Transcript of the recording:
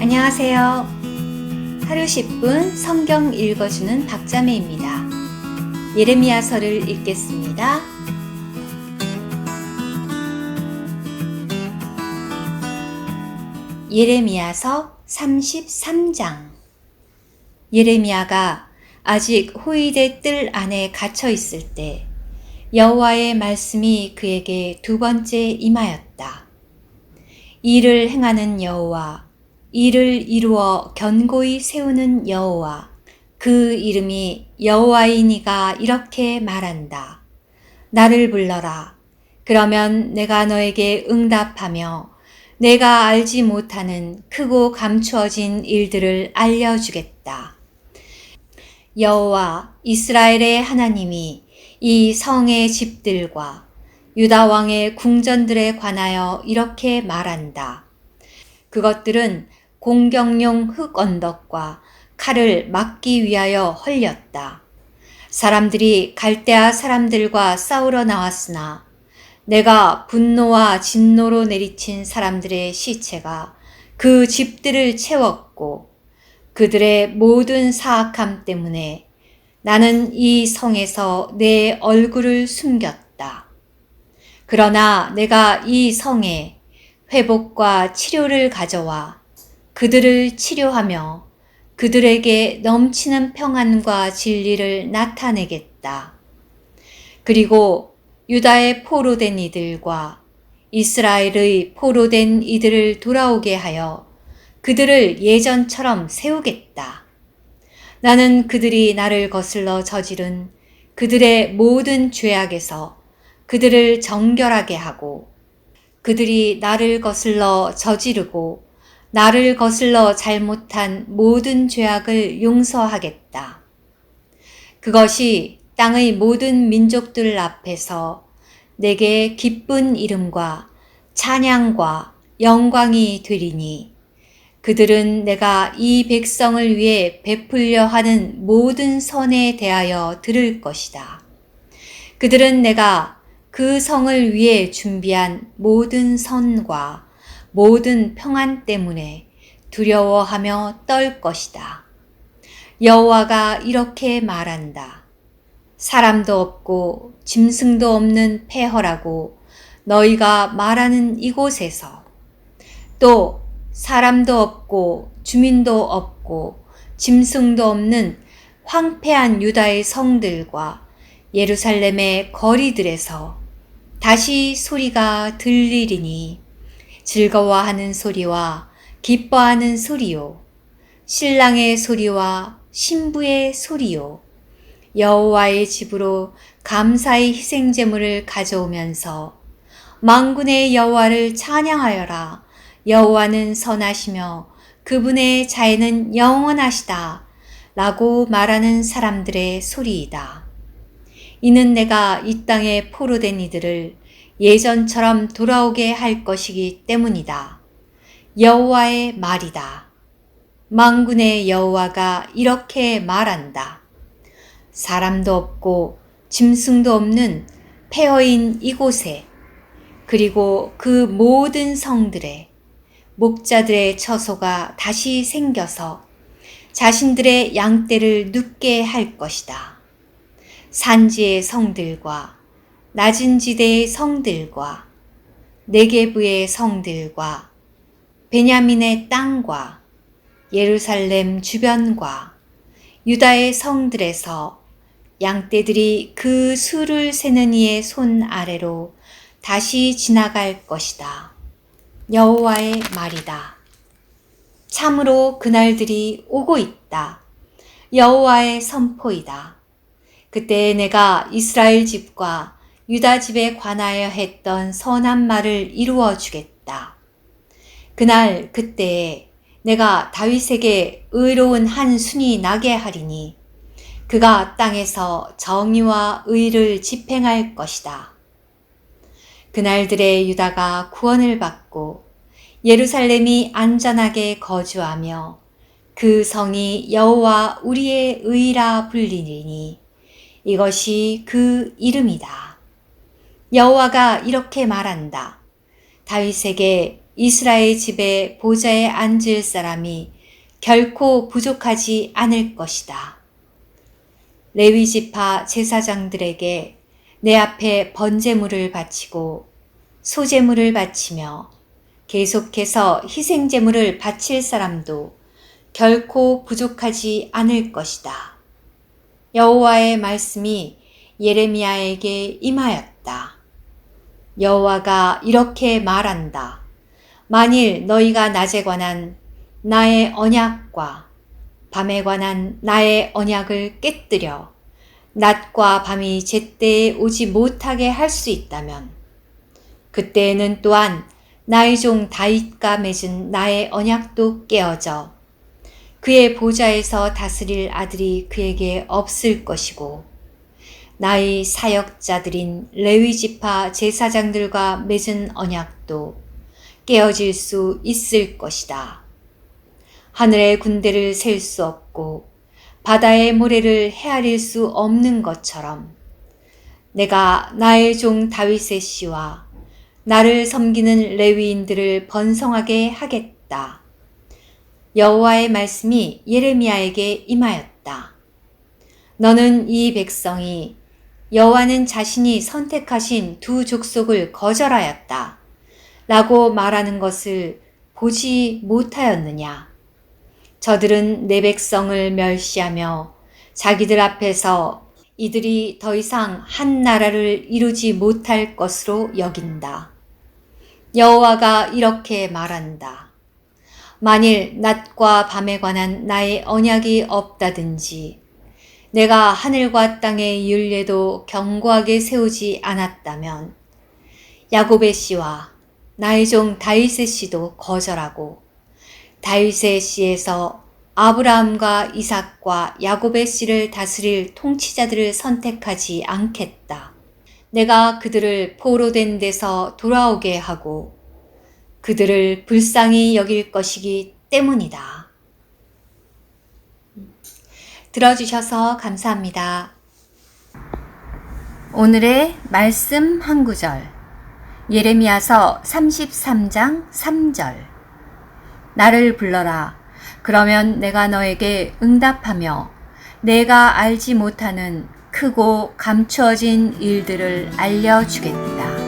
안녕하세요. 하루 10분 성경 읽어주는 박자매입니다. 예레미야서를 읽겠습니다. 예레미야서 33장 예레미야가 아직 호위대 뜰 안에 갇혀 있을 때 여호와의 말씀이 그에게 두 번째 임하였다. 일을 행하는 여호와, 일을 이루어 견고히 세우는 여호와, 그 이름이 여호와이니가 이렇게 말한다. 나를 불러라. 그러면 내가 너에게 응답하며 내가 알지 못하는 크고 감추어진 일들을 알려주겠다. 여호와 이스라엘의 하나님이 이 성의 집들과 유다 왕의 궁전들에 관하여 이렇게 말한다. 그것들은 공격용 흙 언덕과 칼을 막기 위하여 헐렸다. 사람들이 갈대아 사람들과 싸우러 나왔으나 내가 분노와 진노로 내리친 사람들의 시체가 그 집들을 채웠고 그들의 모든 사악함 때문에 나는 이 성에서 내 얼굴을 숨겼다. 그러나 내가 이 성에 회복과 치료를 가져와 그들을 치료하며 그들에게 넘치는 평안과 진리를 나타내겠다. 그리고 유다의 포로된 이들과 이스라엘의 포로된 이들을 돌아오게 하여 그들을 예전처럼 세우겠다. 나는 그들이 나를 거슬러 저지른 그들의 모든 죄악에서 그들을 정결하게 하고 그들이 나를 거슬러 저지르고 나를 거슬러 잘못한 모든 죄악을 용서하겠다. 그것이 땅의 모든 민족들 앞에서 내게 기쁜 이름과 찬양과 영광이 되리니 그들은 내가 이 백성을 위해 베풀려 하는 모든 선에 대하여 들을 것이다. 그들은 내가 그 성을 위해 준비한 모든 선과 모든 평안 때문에 두려워하며 떨 것이다. 여호와가 이렇게 말한다. 사람도 없고 짐승도 없는 폐허라고 너희가 말하는 이곳에서 또 사람도 없고 주민도 없고 짐승도 없는 황폐한 유다의 성들과 예루살렘의 거리들에서 다시 소리가 들리리니 즐거워하는 소리와 기뻐하는 소리요. 신랑의 소리와 신부의 소리요. 여호와의 집으로 감사의 희생 제물을 가져오면서 망군의 여호와를 찬양하여라. 여호와는 선하시며 그분의 자애는 영원하시다. 라고 말하는 사람들의 소리이다. 이는 내가 이 땅에 포로된 이들을 예전처럼 돌아오게 할 것이기 때문이다. 여호와의 말이다. 망군의 여호와가 이렇게 말한다. 사람도 없고 짐승도 없는 폐허인 이곳에 그리고 그 모든 성들에 목자들의 처소가 다시 생겨서 자신들의 양떼를 눕게 할 것이다. 산지의 성들과 낮은 지대의 성들과 네게부의 성들과 베냐민의 땅과 예루살렘 주변과 유다의 성들에서 양떼들이 그 수를 세는 이의 손 아래로 다시 지나갈 것이다. 여호와의 말이다. 참으로 그날들이 오고 있다. 여호와의 선포이다. 그때 내가 이스라엘 집과 유다 집에 관하여 했던 선한 말을 이루어 주겠다. 그날 그때에 내가 다윗에게 의로운 한 순이 나게 하리니 그가 땅에서 정의와 의를 집행할 것이다. 그날들의 유다가 구원을 받고 예루살렘이 안전하게 거주하며 그 성이 여호와 우리의 의라 불리니 이것이 그 이름이다. 여호와가 이렇게 말한다. 다윗에게 이스라엘 집에 보좌에 앉을 사람이 결코 부족하지 않을 것이다. 레위 지파 제사장들에게 내 앞에 번제물을 바치고 소제물을 바치며 계속해서 희생제물을 바칠 사람도 결코 부족하지 않을 것이다. 여호와의 말씀이 예레미야에게 임하였다. 여호와가 이렇게 말한다. 만일 너희가 낮에 관한 나의 언약과 밤에 관한 나의 언약을 깨뜨려 낮과 밤이 제때에 오지 못하게 할 수 있다면 그때에는 또한 나의 종 다윗과 맺은 나의 언약도 깨어져 그의 보좌에서 다스릴 아들이 그에게 없을 것이고 나의 사역자들인 레위 지파 제사장들과 맺은 언약도 깨어질 수 있을 것이다. 하늘의 군대를 셀 수 없고 바다의 모래를 헤아릴 수 없는 것처럼 내가 나의 종 다윗의 씨와 나를 섬기는 레위인들을 번성하게 하겠다. 여호와의 말씀이 예레미야에게 임하였다. 너는 이 백성이 여호와는 자신이 선택하신 두 족속을 거절하였다. 라고 말하는 것을 보지 못하였느냐? 저들은 내 백성을 멸시하며 자기들 앞에서 이들이 더 이상 한 나라를 이루지 못할 것으로 여긴다. 여호와가 이렇게 말한다. 만일 낮과 밤에 관한 나의 언약이 없다든지 내가 하늘과 땅의 윤례도 견고하게 세우지 않았다면 야곱의 씨와 나의 종 다윗의 씨도 거절하고 다윗의 씨에서 아브라함과 이삭과 야곱의 씨를 다스릴 통치자들을 선택하지 않겠다. 내가 그들을 포로된 데서 돌아오게 하고 그들을 불쌍히 여길 것이기 때문이다. 들어주셔서 감사합니다. 오늘의 말씀 한 구절. 예레미야서 33장 3절. 나를 불러라. 그러면 내가 너에게 응답하며 내가 알지 못하는 크고 감추어진 일들을 알려주겠다.